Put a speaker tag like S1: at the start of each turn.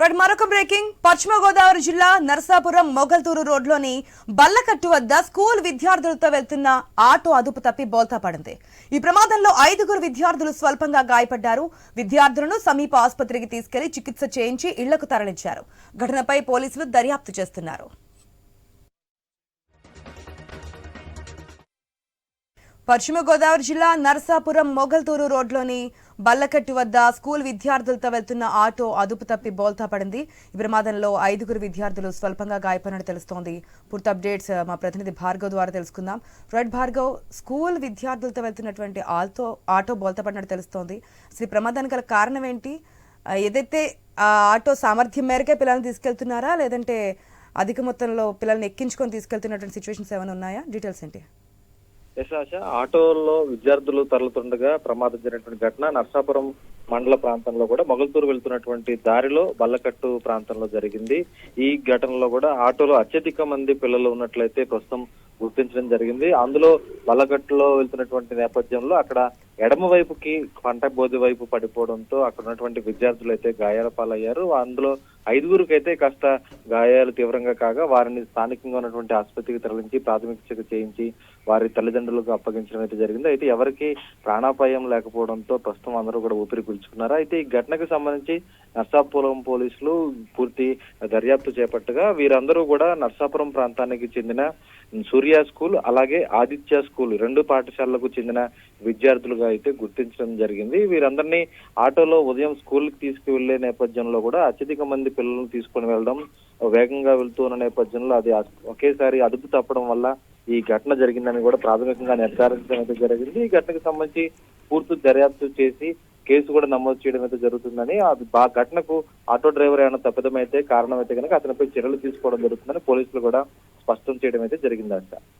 S1: Right మరొక breaking. పశ్చిమ గోదావరి జిల్లా నరసాపురం మొగల్తూరు రోడ్లోని బల్లకట్టు వద్ద స్కూల్ విద్యార్థులతో వెళ్తున్న ఆటో అదుపు తప్పి బోల్తా పడింది. ఈ ప్రమాదంలో ఐదుగురు విద్యార్థులు స్వల్పంగా గాయపడ్డారు. విద్యార్థులను సమీప ఆసుపత్రికి తీసుకెళ్ళి చికిత్స చేయించి ఇళ్ళకు తరలించారు. ఘటనపై పోలీసులు దర్యాప్తు చేస్తున్నారు. పశ్చిమ గోదావరి జిల్లా నరసాపురం మొగల్తూరు రోడ్లోని బల్లకట్టు వద్ద స్కూల్ విద్యార్థులతో వెళ్తున్న ఆటో అదుపు తప్పి బోల్తా పడింది. ఈ ప్రమాదంలో ఐదుగురు విద్యార్థులు స్వల్పంగా గాయపడినట్టు తెలుస్తోంది. పూర్తి అప్డేట్స్ మా ప్రతినిధి భార్గవ్ ద్వారా తెలుసుకుందాం. రెడ్ భార్గవ్ స్కూల్ విద్యార్థులతో వెళ్తున్నటువంటి ఆల్తో ఆటో బోల్తా పడినట్టు తెలుస్తోంది. అసలు ప్రమాదానికి గల కారణం ఏంటి? ఏదైతే ఆ ఆటో సామర్థ్యం మేరకే పిల్లల్ని తీసుకెళ్తున్నారా? లేదంటే అధిక మొత్తంలో పిల్లల్ని ఎక్కించుకొని తీసుకెళ్తున్నటువంటి సిచ్యువేషన్స్ ఏమైనా ఉన్నాయా? డీటెయిల్స్ ఏంటి?
S2: ఎస్ ఆశ ఆటోలో విద్యార్థులు తరలుతుండగా ప్రమాదం జరిగినటువంటి ఘటన నర్సాపురం మండల ప్రాంతంలో కూడా మొగల్తూరు వెళ్తున్నటువంటి దారిలో బల్లకట్టు ప్రాంతంలో జరిగింది. ఈ ఘటనలో కూడా ఆటోలో అత్యధిక మంది పిల్లలు ఉన్నట్లయితే ప్రస్తుతం గుర్తించడం జరిగింది. అందులో బల్లకట్టులో వెళ్తున్నటువంటి నేపథ్యంలో అక్కడ ఎడమ వైపుకి పంట బోధి వైపు పడిపోవడంతో అక్కడ ఉన్నటువంటి విద్యార్థులు అయితే గాయాల పాలయ్యారు. అందులో ఐదుగురికి అయితే కాస్త గాయాలు తీవ్రంగా కాగా వారిని స్థానికంగా ఉన్నటువంటి ఆసుపత్రికి తరలించి ప్రాథమిక చికిత్స చేయించి వారి తల్లిదండ్రులకు అప్పగించడం అయితే జరిగింది. అయితే ఎవరికి ప్రాణాపాయం లేకపోవడంతో ప్రస్తుతం అందరూ కూడా ఊపిరి పీల్చుకున్నారు. అయితే ఈ ఘటనకు సంబంధించి నర్సాపురం పోలీసులు పూర్తి దర్యాప్తు చేపట్టగా వీరందరూ కూడా నర్సాపురం ప్రాంతానికి చెందిన సూర్య స్కూల్ అలాగే ఆదిత్య స్కూల్ రెండు పాఠశాలలకు చెందిన విద్యార్థులుగా అయితే గుర్తించడం జరిగింది. వీరందరినీ ఆటోలో ఉదయం స్కూల్కి తీసుకువెళ్ళే నేపథ్యంలో కూడా అత్యధిక మంది పిల్లలను తీసుకొని వెళ్ళడం వేగంగా వెళ్తూ ఉన్న నేపథ్యంలో అది ఒకేసారి అదుపు తప్పడం వల్ల ఈ ఘటన జరిగిందని కూడా ప్రాథమికంగా నిర్ధారించడం అయితే జరిగింది. ఈ ఘటనకు సంబంధించి పూర్తి దర్యాప్తు చేసి కేసు కూడా నమోదు చేయడం అయితే జరుగుతుందని అది ఘటనకు ఆటో డ్రైవర్ ఏమైనా తప్పిదమైతే కారణమైతే కనుక అతనిపై చర్యలు తీసుకోవడం జరుగుతుందని పోలీసులు కూడా స్పష్టం చేయడం అయితే జరిగిందంట.